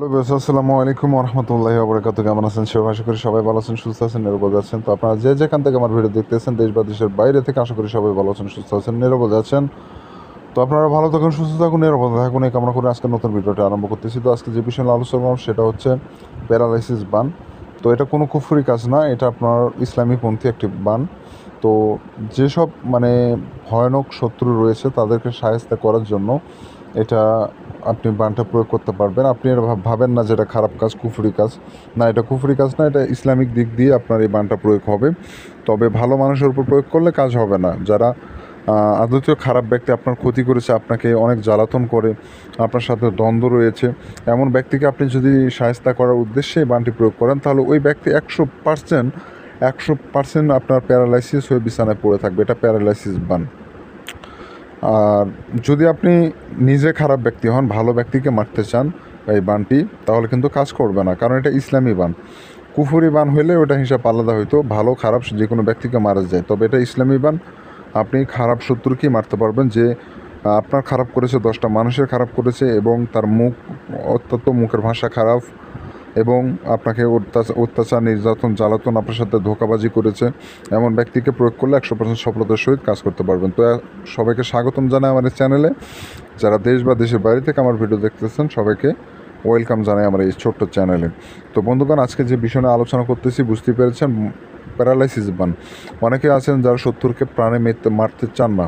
Hello আসসালামু আলাইকুম রহমতুল্লাহি আবরাকাত কেমন আছেন সবাই? আশা করি সবাই ভালো আছেন, সুস্থ আছেন নিরাপদ আছেন। তো আপনারা যে যেখান থেকে আমার ভিডিও দেখতেছেন, দেশ বা দেশের বাইরে থেকে আশা করি সবাই ভালো আছেন, সুস্থ আছেন নিরাপদ আছেন। তো আপনারা ভালো থাকুন, সুস্থ থাকুন, নিরাপদ থাকুন। এই কামনা করে আজকে নতুন ভিডিওটা আরম্ভ করতেছি। তো আজকে যে বিষয়ে আলোচনা সেটা হচ্ছে প্যারালাইসিস বান। তো এটা কোনো কুফুরি কাজ না, এটা আপনার ইসলামীপন্থী একটি বান। তো যেসব মানে ভয়ানক শত্রু রয়েছে, তাদেরকে সাহায্য করার জন্য এটা আপনি বানটা প্রয়োগ করতে পারবেন। আপনি এটা ভাব- ভাবেন না যে এটা খারাপ কাজ কুফুরি কাজ। না এটা কুফুরি কাজ না এটা ইসলামিক দিক দিয়ে আপনার এই বানটা প্রয়োগ হবে। তবে ভালো মানুষের উপর প্রয়োগ করলে কাজ হবে না। যারা আহ, আদতেও খারাপ ব্যক্তি আপনার ক্ষতি করেছে আপনাকে অনেক জ্বালাতন করে আপনার সাথে দ্বন্দ্ব রয়েছে এমন ব্যক্তিকে আপনি যদি সাহায্য করার উদ্দেশ্যে এই বানটি প্রয়োগ করেন তাহলে ওই ব্যক্তি একশো পার্সেন্ট একশো পার্সেন্ট আপনার প্যারালাইসিস হয়ে বিছানায় পড়ে থাকবে। এটা প্যারালাইসিস বান। আর যদি আপনি নিজে খারাপ ব্যক্তি হন, ভালো ব্যক্তিকে মারতে চান এই বানটি, তাহলে কিন্তু কাজ করবে না, কারণ এটা ইসলামী বান। কুফুরি বান হইলে ওটা হিসাব আলাদা হইতো, ভালো, খারাপ যে কোনো ব্যক্তিকে মারা যায়, তবে এটা ইসলামী বান। আপনি খারাপ শত্রুকেই মারতে পারবেন যে, আপনার খারাপ করেছে, দশটা মানুষের খারাপ করেছে এবং তার মুখ অত্যন্ত মুখের ভাষা খারাপ এবং আপনাকে অত্যাচার, নির্যাতন, জ্বালাতন আপনার সাথে ধোকাবাজি করেছে। এমন ব্যক্তিকে প্রয়োগ করলে একশো পার্সেন্ট সফলতার সহিত কাজ করতে পারবেন। তো সবাইকে স্বাগতম জানাই আমার চ্যানেলে যারা দেশ বা দেশের বাইরে থেকে আমার ভিডিও দেখতেছেন, সবাইকে ওয়েলকাম জানাই আমার এই ছোট্ট চ্যানেলে তো বন্ধুগণ, আজকে যে বিষয়ে আলোচনা করতেছি বুঝতে পেরেছেন প্যারালাইসিস বান। অনেকে আছেন যারা শত্রুকে প্রাণে মেরতে মারতে চান না।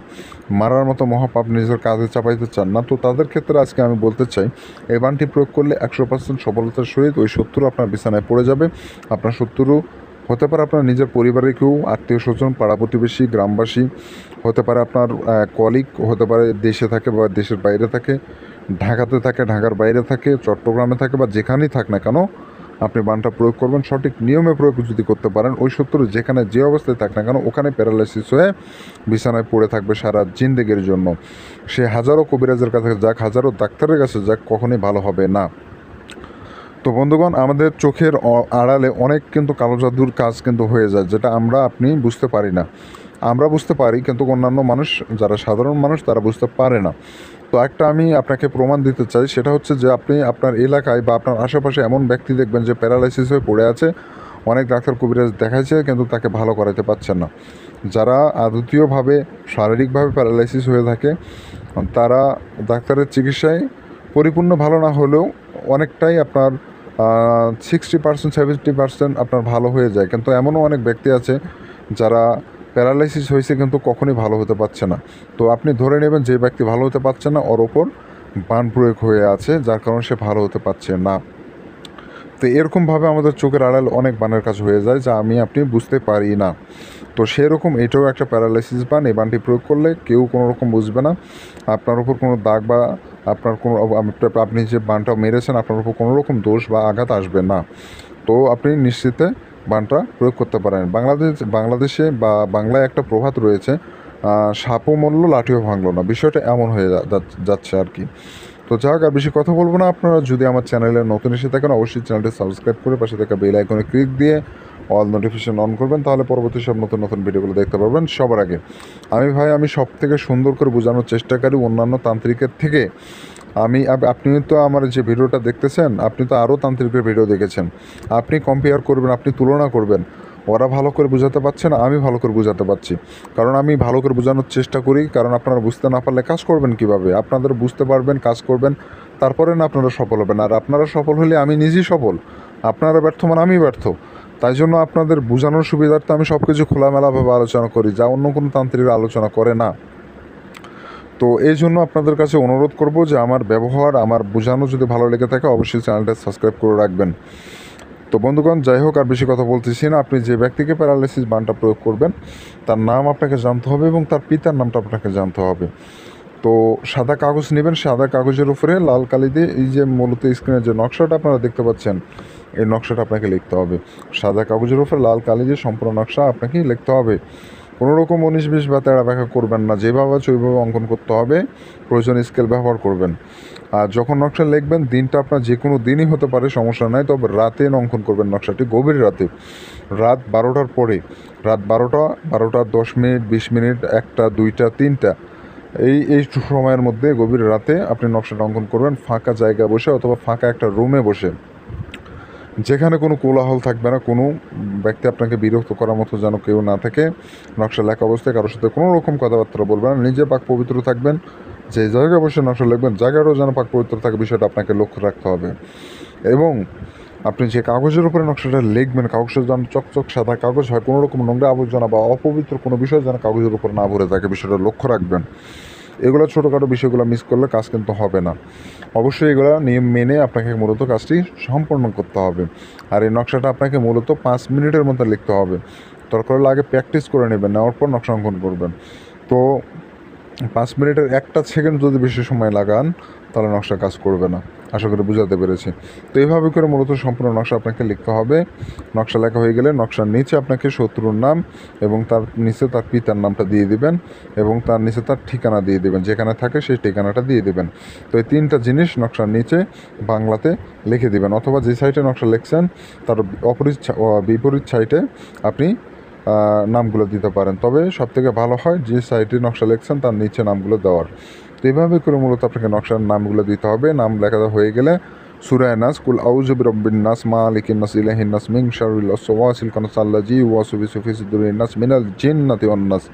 মারার মতো মহাপাপ নিজের কাজে চাপাইতে চান না। তো তাদের ক্ষেত্রে আজকে আমি বলতে চাই, এই বানটি প্রয়োগ করলে একশো পার্সেন্ট সফলতার সহিত ওই শত্রু আপনার বিছানায় পড়ে যাবে। আপনার শত্রু হতে পারে আপনার নিজের পরিবারের কেউ, আত্মীয় স্বজন, পাড়া প্রতিবেশী, গ্রামবাসী, হতে পারে আপনার কলিগ হতে পারে দেশে থাকে বা দেশের বাইরে থাকে, ঢাকাতে থাকে, ঢাকার বাইরে থাকে, চট্টগ্রামে থাকে বা যেখানেই থাক না কেন আপনি বানটা প্রয়োগ করবেন, সঠিক নিয়মে প্রয়োগ যদি করতে পারেন, ওই শত্রু যেখানে যে অবস্থায় থাক না কেন, ওখানে প্যারালাইসিস হয়ে বিছানায় পড়ে থাকবে সারা জিন্দেগির জন্য। সে হাজারো কবিরাজের কাছে যাক, হাজারো ডাক্তারের কাছে যাক, কখনোই ভালো হবে না। তো বন্ধুগণ, আমাদের চোখের আড়ালে অনেক কিন্তু কালো জাদুর কাজ কিন্তু হয়ে যায়, যেটা আমরা, আপনি বুঝতে পারি না। আমরা বুঝতে পারি, কিন্তু অন্যান্য মানুষ, যারা সাধারণ মানুষ, তারা বুঝতে পারে না। তো একটা আমি আপনাকে প্রমাণ দিতে চাই, সেটা হচ্ছে যে আপনি আপনার এলাকায় বা আপনার আশেপাশে এমন ব্যক্তি দেখবেন যে প্যারালাইসিস হয়ে পড়ে আছে। অনেক ডাক্তার কবিরাজ দেখাইছে, কিন্তু তাকে ভালো করাতে পারছেন না। যারা আদতীয়ভাবে শারীরিকভাবে প্যারালাইসিস হয়ে থাকে, তারা ডাক্তারের চিকিৎসায় পরিপূর্ণ ভালো না হলেও অনেকটাই আপনার সিক্সটি পার্সেন্ট সেভেন্টি পার্সেন্ট আপনার ভালো হয়ে যায়। কিন্তু এমনও অনেক ব্যক্তি আছে যারা প্যারালাইসিস হয়েছে কিন্তু কখনই ভালো হতে পারছে না। তো আপনি ধরে নেবেন যে ব্যক্তি ভালো হতে পারছে না, ওর ওপর বান প্রয়োগ হয়ে আছে, যার কারণে সে ভালো হতে পারছে না। তো এরকমভাবে আমাদের চোখের আড়াল অনেক বানের কাজ হয়ে যায়, যা আমি, আপনি বুঝতে পারি না। তো সেরকম এটাও একটা প্যারালাইসিস বান, এই বানটি প্রয়োগ করলে কেউ কোনো রকম বুঝবে না। আপনার উপর কোনো দাগ বা আপনার কোনো আপনি যে বানটা মেরেছেন, আপনার উপর কোনো রকম দোষ বা আঘাত আসবে না। তো আপনি নিশ্চিতে বানটা প্রয়োগ করতে পারেন। বাংলাদেশ, বাংলাদেশে বা বাংলায় একটা প্রভাত রয়েছে সাপও মরলো লাঠিও ভাঙলো না। বিষয়টা এমন হয়ে যাচ্ছে আর কি। তো যাক, আর বেশি কথা বলব না। আপনারা যদি আমার চ্যানেলে নতুন এসে থাকেন, অবশ্যই চ্যানেলটি সাবস্ক্রাইব করে পাশে থাকা বেল আইকনে ক্লিক দিয়ে অল নোটিফিকেশন অন করবেন, তাহলে পরবর্তী সব নতুন নতুন ভিডিওগুলো দেখতে পারবেন সবার আগে। আমি ভাই, আমি সব থেকে সুন্দর করে বোঝানোর চেষ্টা করি অন্যান্য তান্ত্রিকের থেকে। আমি আপনি তো আমার যে ভিডিওটা দেখতেছেন, আপনি তো আরও তান্ত্রিকের ভিডিও দেখেছেন। আপনি কম্পেয়ার করবেন, আপনি তুলনা করবেন। ওরা ভালো করে বোঝাতে পারছে না, আমি ভালো করে বোঝাতে পারছি। কারণ আমি ভালো করে বোঝানোর চেষ্টা করি, কারণ আপনারা বুঝতে না পারলে কাজ করবেন কীভাবে? আপনাদের বুঝতে পারবেন, কাজ করবেন, তারপরে না আপনারা সফল হবেন। আর আপনারা সফল হলে আমি নিজেই সফল। আপনারা ব্যর্থ মানে আমি ব্যর্থ। তাই জন্য আপনাদের বোঝানোর সুবিধার্থে আমি সব কিছু খোলামেলাভাবে আলোচনা করি, যা অন্য কোনো তান্ত্রিকরা আলোচনা করে না। তো এই জন্য আপনাদের কাছে অনুরোধ করব যে আমার ব্যবহার, আমার বোঝানো যদি ভালো লেগে থাকে, অবশ্যই চ্যানেলটা সাবস্ক্রাইব করে রাখবেন। তো বন্ধুগণ, যাই হোক, আর বেশি কথা বলতেছি না। আপনি যে ব্যক্তিকে প্যারালাইসিস বানটা প্রয়োগ করবেন, তার নাম আপনাকে জানতে হবে এবং তার পিতার নামটা আপনাকে জানতে হবে। তো সাদা কাগজ নেবেন, সাদা কাগজের উপরে লাল কালি দিয়ে এই যে মূলত স্ক্রিনের যে নকশাটা আপনারা দেখতে পাচ্ছেন, এই নকশাটা আপনাকে লিখতে হবে। সাদা কাগজের উপরে লাল কালি দিয়ে সম্পূর্ণ নকশা আপনাকে লিখতে হবে। কোনো রকম উনিশ বিশ বা তেড়া ব্যাখ্যা করবেন না। যেভাবে আছে, ওইভাবে অঙ্কন করতে হবে। প্রয়োজন স্কেল ব্যবহার করবেন। আর যখন নকশা লিখবেন, দিনটা আপনার যে কোনো দিনই হতে পারে, সমস্যা নাই। তবে রাতে অঙ্কন করবেন নকশাটি, গভীর রাতে। রাত বারোটার পরে, রাত বারোটা বারোটা দশ মিনিট, বিশ মিনিট, একটা, দুইটা, তিনটা, এই এই সময়ের মধ্যে গভীর রাতে আপনি নকশাটা অঙ্কন করবেন। ফাঁকা জায়গায় বসে অথবা ফাঁকা একটা রুমে বসে। যেখানে কোনো কোলাহল থাকবে না, কোনো ব্যক্তি আপনাকে বিরক্ত করার মতো যেন কেউ না থাকে নকশা লেখা অবস্থায় কারোর সাথে কোনো রকম কথাবার্তা বলবেন না, নিজে পাক পবিত্র থাকবেন, যে জায়গায় বসে নকশা লিখবেন জায়গাটাও যেন পাক পবিত্র থাকে বিষয়টা আপনাকে লক্ষ্য রাখতে হবে। এবং আপনি যে কাগজের উপরে নকশাটা লিখবেন কাগজের যেন চকচক সাদা কাগজ হয়, কোনো রকম নোংরা আবর্জনা বা অপবিত্র কোনো বিষয় যেন কাগজের উপর না ভরে থাকে, বিষয়টা লক্ষ্য রাখবেন। এগুলো ছোটোখাটো বিষয়গুলো মিস করলে কাজ কিন্তু হবে না। অবশ্যই এগুলো নিয়ম মেনে আপনাকে মূলত কাজটি সম্পন্ন করতে হবে। আর এই নকশাটা আপনাকে মূলত পাঁচ মিনিটের মধ্যে লিখতে হবে। দরকার হলে আগে প্র্যাকটিস করে নেবেন, নেওয়ার পর নকশা অঙ্কন করবেন। তো পাঁচ মিনিটের একটা সেকেন্ড যদি বেশি সময় লাগান, তাহলে নকশা কাজ করবে না। আশা করি বুঝাতে পেরেছি। তো এইভাবে করে মূলত সম্পূর্ণ নকশা আপনাকে লিখতে হবে। নকশা লেখা হয়ে গেলে নকশার নিচে আপনাকে শত্রুর নাম এবং তার নিচে তার পিতার নামটা দিয়ে দিবেন এবং তার নিচে তার ঠিকানা দিয়ে দিবেন। যেখানে থাকে সেই ঠিকানাটা দিয়ে দিবেন। তো এই তিনটা জিনিস নকশার নিচে বাংলাতে লিখে দিবেন অথবা যে সাইটে নকশা লিখছেন, তার ও বিপরীত সাইটে আপনি নামগুলো দিতে পারেন। তবে সবথেকে ভালো হয়, যে সাইটে নকশা লিখছেন, তার নিচে নামগুলো দেওয়ার। তো এইভাবে করে মূলত আপনাকে নকশার নামগুলো দিতে হবে। নাম লেখা হয়ে গেলে সুরায় নাস কুল আউজুবি রব্বিন নাস মালিকিন নাস নাস মিং শারুল ওয়াসিল কানাস আল্লাজি ওয়াসুবি সুফি সিদুরিন নাস মিনাল জিন্নাতি ওয়ান্নাস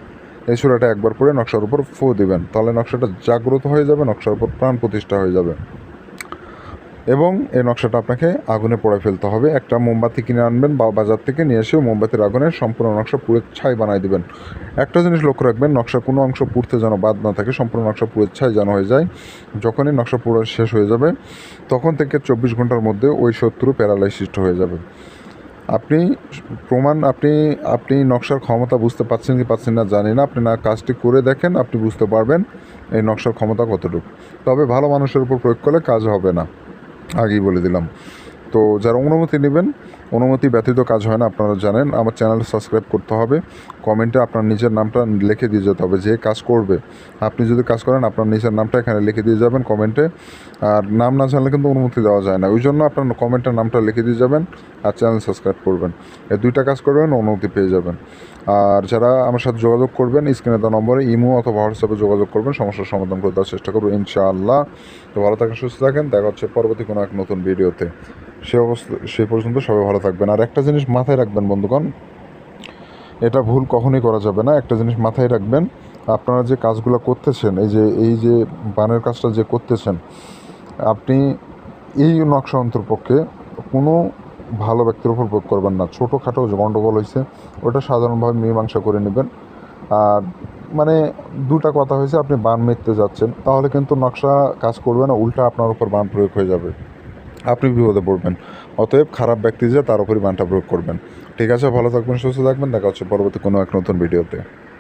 এই সুরাটা একবার পরে নকশার উপর ফু দিবেন। তাহলে নকশাটা জাগ্রত হয়ে যাবে, নকশার উপর প্রাণ প্রতিষ্ঠা হয়ে যাবে। এবং এই নকশাটা আপনাকে আগুনে পড়ে ফেলতে হবে। একটা মোমবাতি কিনে আনবেন বা বাজার থেকে নিয়ে এসে মোমবাতির আগুনের সম্পূর্ণ নকশা পুড়ে ছাই বানায় দিবেন। একটা জিনিস লক্ষ্য রাখবেন নকশা কোনো অংশ পুড়তে যেন বাদ না থাকে, সম্পূর্ণ নকশা পুড়ে ছাই যেন হয়ে যায়। যখনই নকশা পুরো শেষ হয়ে যাবে, তখন থেকে চব্বিশ ঘণ্টার মধ্যে ওই শত্রু প্যারালাইসিসড হয়ে যাবে। আপনি প্রমাণ, আপনি আপনি নকশার ক্ষমতা বুঝতে পারছেন কি পাচ্ছেন না জানি না। আপনি না কাজটি করে দেখেন, আপনি বুঝতে পারবেন এই নকশার ক্ষমতা কতটুকু। তবে ভালো মানুষের উপর প্রয়োগ করলে কাজ হবে না। আগেই বলে দিলাম। তো যারা অনুমতি নেবেন অনুমতি ব্যতীত কাজ হয় না, আপনারা জানেন। আমার চ্যানেল সাবস্ক্রাইব করতে হবে। কমেন্টে আপনার নিজের নামটা লিখে দিয়ে যেতে হবে, যে কাজ করবে। আপনি যদি কাজ করেন, আপনার নিজের নামটা এখানে লিখে দিয়ে যাবেন কমেন্টে। আর নাম না জানলে কিন্তু অনুমতি দেওয়া যায় না। ওই জন্য আপনার কমেন্টের নামটা লিখে দিয়ে যাবেন আর চ্যানেল সাবস্ক্রাইব করবেন। এই দুইটা কাজ করবেন, অনুমতি পেয়ে যাবেন। আর যারা আমার সাথে যোগাযোগ করবেন, স্ক্রিনে দেওয়া নম্বরে ইমো অথবা হোয়াটসঅ্যাপে যোগাযোগ করবেন, সমস্যার সমাধান করে দেওয়ার চেষ্টা করব ইনশাআল্লাহ। তো ভালো থাকেন, সুস্থ থাকেন। দেখা হচ্ছে পরবর্তী কোনো এক নতুন ভিডিওতে। সে অবস্থা, সে পর্যন্ত সবাই ভালো থাকবেন। আর একটা জিনিস মাথায় রাখবেন, বন্ধুগণ, এটা ভুল কখনোই করা যাবে না। একটা জিনিস মাথায় রাখবেন, আপনারা যে কাজগুলো করতেছেন, এই যে এই যে বানের কাজটা যে করতেছেন, আপনি এই নকশা অন্তরপক্ষে কোনো ভালো ব্যক্তির উপর প্রয়োগ করবেন না। ছোটোখাটো যে গণ্ডগোল হয়েছে ওটা সাধারণভাবে মীমাংসা করে নেবেন। আর মানে দুটা কথা হয়েছে আপনি বান মেরতে যাচ্ছেন, তাহলে কিন্তু নকশা কাজ করবে না, উল্টা আপনার উপর বান প্রয়োগ হয়ে যাবে। আপনি বিপদে পড়বেন। অতএব খারাপ ব্যক্তি যে তার উপরই বানটা প্রয়োগ করবেন। ঠিক আছে, ভালো থাকবেন, সুস্থ থাকবেন। দেখা হচ্ছে পরবর্তী কোনো এক নতুন ভিডিওতে।